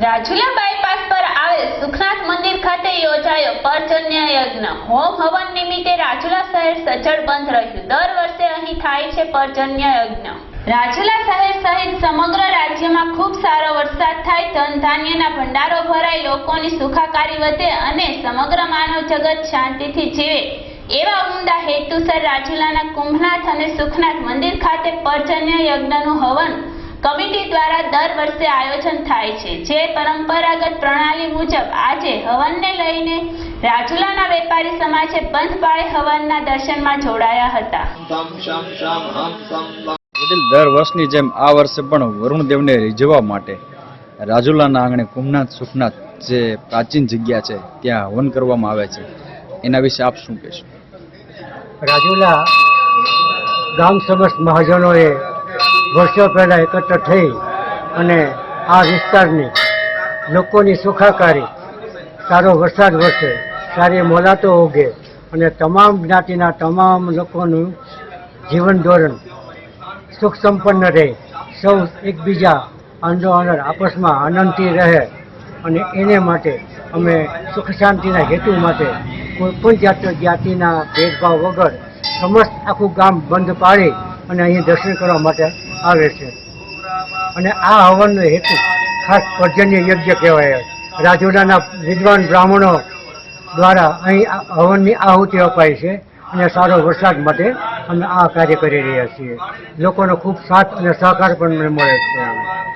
Rajula bypass પર આવેલ સુખનાથ મંદિર ખાતે યોજાયો પર્જન્ય યજ્ઞ. હોમ હવન નિમિત્તે રાજુલા શહેર સજ્જડ બંધ રહ્યું. દર વર્ષે અહીં થાય છે પર્જન્ય યજ્ઞ. રાજુલા શહેર સહિત સમગ્ર રાજ્યમાં ખૂબ સારો વરસાદ થાય ધન ધાન્યના ભંડારો ભરાય, લોકોની સુખાકારી વધે અને સમગ્ર માનવ જગત શાંતિથી જીવે. એવા ઉમદા હેતુસર રાજુલાના કુંભનાથ અને સુખનાથ મંદિર ખાતે પર્જન્ય યજ્ઞનું હવન કમિટી દ્વારા દર વર્ષે આયોજન થાય છે. જે પરંપરાગત પ્રણાલી મુજબ આજે હવનને લઈને રાજુલાના વેપારી સમાજે બંધ પાળે હવનના દર્શનમાં જોડાયા હતા. દર વર્ષની જેમ આ વર્ષે પણ વરુણદેવને રીઝવવા માટે રાજુલાના આંગણે કુમનાથ સુખનાથ જે પ્રાચીન જગ્યા છે ત્યાં હવન કરવામાં આવે છે. એના વિશે આપ શું કહેશો? રાજુલા ગામ સમસ્ત મહાજનોએ વર્ષો પહેલાં એકત્ર થઈ અને આ વિસ્તારની લોકોની સુખાકારી, સારો વરસાદ વરસે, સારી મોલાતો ઉગે અને તમામ જ્ઞાતિના તમામ લોકોનું જીવન ધોરણ સુખ સંપન્ન રહે. સૌ એકબીજા આંદો આનંદ આપસમાં આનંદથી રહે અને એને માટે અમે સુખ શાંતિના હેતુ માટે કોઈપણ જાત જાતિના ભેદભાવ વગર સમસ્ત આખું ગામ બંધ પાડી અને અહીં દર્શન કરવા માટે આવે છે. અને આ હવનનો હેતુ ખાસ પર્જન્ય યજ્ઞ કહેવાય. રાજુડાના વિદ્વાન બ્રાહ્મણો દ્વારા અહીં હવનની આહુતિ અપાય છે અને સારો વરસાદ માટે અમે આ કાર્ય કરી રહ્યા છીએ. લોકોનો ખૂબ સાથ અને સહકાર પણ મળે છે.